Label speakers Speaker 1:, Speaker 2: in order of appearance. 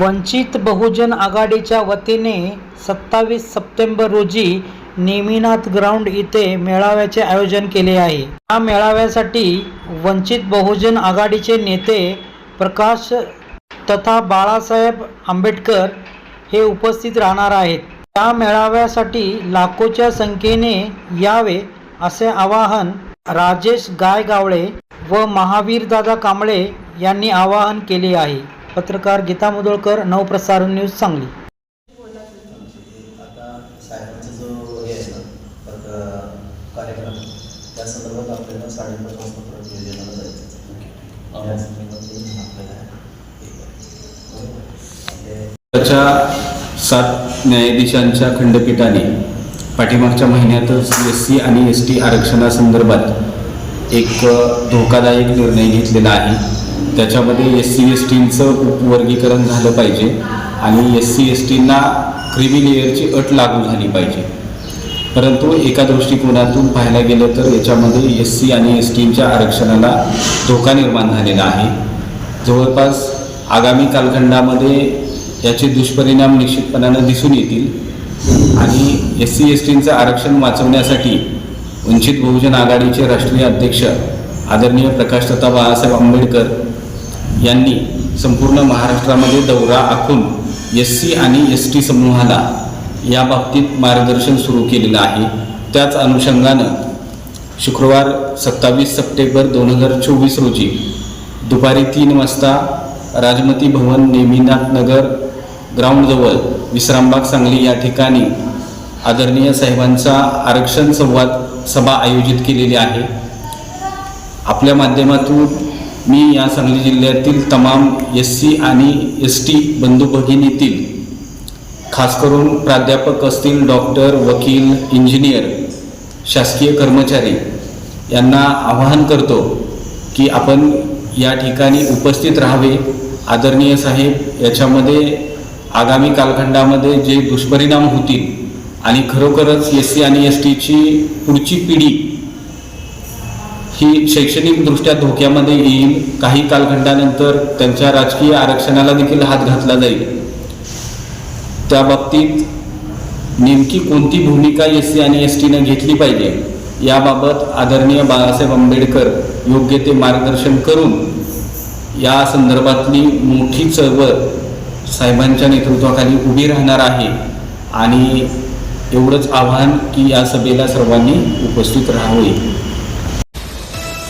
Speaker 1: वंचित बहुजन आघाडीच्या वतीने सत्तावीस सप्टेंबर रोजी नेमिनाथ ग्राउंड इथे मेळाव्याचे आयोजन केले आहे. या मेळाव्यासाठी वंचित बहुजन आघाडीचे नेते प्रकाश तथा बाळासाहेब आंबेडकर हे उपस्थित राहणार आहेत. या मेळाव्यासाठी लाखोच्या संख्येने यावे असे आवाहन राजेश गायगावळे व महावीरदादा कांबळे यांनी आवाहन केले आहे. पत्रकार गीता मुदोळकर नवप्रसारण न्यूज सांगली
Speaker 2: आता साहेबांचा जो हे आहे ना तर कार्यक्रम त्या संदर्भात आपल्याला साडेपाच वाजता परत नियोजनाला जायचं आहे. त्या संदर्भात आपल्याला हे करायचं. बरोबर? आपले
Speaker 3: च्या सात न्यायाधीशांच्या खंडपीठाने पाठीमागच्या महिन्यातच एस सी आणि एस टी आरक्षणासंदर्भात एक धोकादायक निर्णय घेतलेला आहे त्याच्यामध्ये एस सी एस टींचं उपवर्गीकरण झालं पाहिजे आणि एस सी एस टींना क्रिमिलेअरची अट लागू झाली पाहिजे. परंतु एका दृष्टिकोनातून पाहायला गेलं तर याच्यामध्ये एस सी आणि एस टींच्या आरक्षणाला धोका निर्माण झालेला आहे. जवळपास आगामी कालखंडामध्ये याचे दुष्परिणाम निश्चितपणानं दिसून येतील आणि एस सी एस टींचं आरक्षण वाचवण्यासाठी वंचित बहुजन आघाडीचे राष्ट्रीय अध्यक्ष आदरणीय प्रकाशदत्ता बाळासाहेब आंबेडकर यांनी संपूर्ण महाराष्ट्रामध्ये दौरा आखून एस सी आणि एस टी समूहाला या बाबतीत मार्गदर्शन सुरू केलेलं आहे. त्याच अनुषंगानं शुक्रवार सत्तावीस सप्टेंबर दोन हजार चोवीस रोजी दुपारी तीन वाजता राजमती भवन नेमीनाथ नगर ग्राउंडजवळ विश्रामबाग सांगली या ठिकाणी आदरणीय साहेबांचा आरक्षण संवाद सभा आयोजित केलेली आहे. आपल्या माध्यमातून मी या सांगली जिल्ह्यातील तमाम एस सी आणि एस टी बंधू भगिनीतील खास करून प्राध्यापक असतील डॉक्टर वकील इंजिनियर शासकीय कर्मचारी यांना आवाहन करतो की आपण या ठिकाणी उपस्थित राहावे. आदरणीय साहेब याच्यामध्ये आगामी कालखंडामध्ये जे दुष्परिणाम होतील आणि खरोखरच एस सी आणि एस टीची पुढची पिढी ही शैक्षणिकदृष्ट्या धोक्यामध्ये येईल. काही कालखंडानंतर त्यांच्या राजकीय आरक्षणाला देखील हात घातला जाईल. त्या बाबतीत नेमकी कोणती भूमिका एस सी आणि एस टीनं घेतली पाहिजे याबाबत आदरणीय बाळासाहेब आंबेडकर योग्य ते मार्गदर्शन करून या संदर्भातली मोठी चळवळ साहेबांच्या नेतृत्वाखाली उभी राहणार आहे आणि एवढंच आव्हान की या सभेला सर्वांनी उपस्थित राहावे.